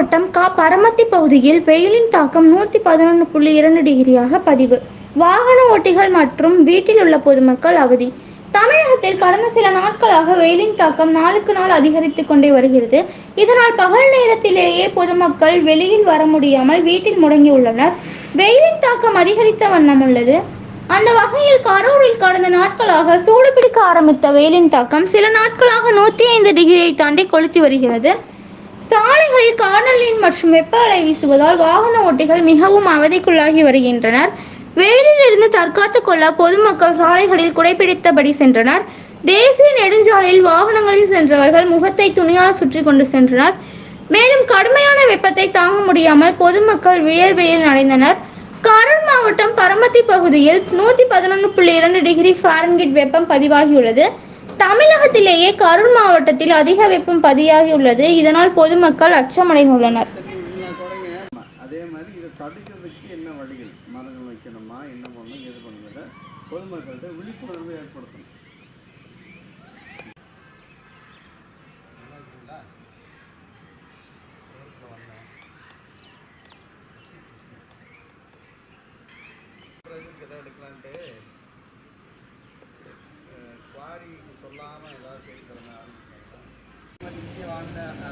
மாவட்டம் கா பரமத்தி பகுதியில் வெயிலின் தாக்கம் நூற்றி பதினொன்று புள்ளி இரண்டு டிகிரியாக பதிவு. வாகன ஓட்டிகள் மற்றும் வீட்டில் உள்ள பொதுமக்கள் அவதி. தமிழகத்தில் கடந்த சில நாட்களாக வெயிலின் தாக்கம் நாளுக்கு நாள் அதிகரித்து கொண்டே வருகிறது. இதனால் பகல் நேரத்திலேயே பொதுமக்கள் வெளியில் வர முடியாமல் வீட்டில் முடங்கியுள்ளனர் வெயிலின் தாக்கம் அதிகரித்த வண்ணம் உள்ளது. அந்த வகையில் கரூரில் கடந்த நாட்களாக சூடு பிடிக்க ஆரம்பித்த வெயிலின் தாக்கம் சில நாட்களாக நூற்றி ஐந்து டிகிரியை தாண்டி கொளுத்தி வருகிறது. சாலைகளில் காணலின் மற்றும் வெப்ப அலை வீசுவதால் வாகன ஓட்டிகள் மிகவும் அவதிக்குள்ளாகி வருகின்றனர். வெயிலில் இருந்து தற்காத்துக் கொள்ள பொதுமக்கள் சாலைகளில் குடைபிடித்தபடி சென்றனர். தேசிய நெடுஞ்சாலையில் வாகனங்களில் சென்றவர்கள் முகத்தை துணியால் சுற்றி கொண்டு சென்றனர். மேலும் கடுமையான வெப்பத்தை தாங்க முடியாமல் பொதுமக்கள் வியர்வையில் நடைந்தனர் கரூர் மாவட்டம் பரமத்தி பகுதியில் நூற்றி பதினொன்று புள்ளி இரண்டு டிகிரி ஃபாரன்கிட் வெப்பம் பதிவாகியுள்ளது. தமிழகத்திலேயே கரூர் மாவட்டத்தில் அதிக வெப்பம் பதியாகியுள்ளது இதனால் பொதுமக்கள் அச்சமடைந்துள்ளனர் அதே மாதிரி இதை தடுக்கிறதுக்கு என்ன வழிகள்? மரங்கள் வைக்கணுமா? என்ன பண்ணணும்? எது பண்ணுங்கிறத பொதுமக்கள்கிட்ட விழிப்புணர்வு ஏற்படுத்தணும். மாதிரி சொல்லாமல் ஏதாவது பேசுகிறேன்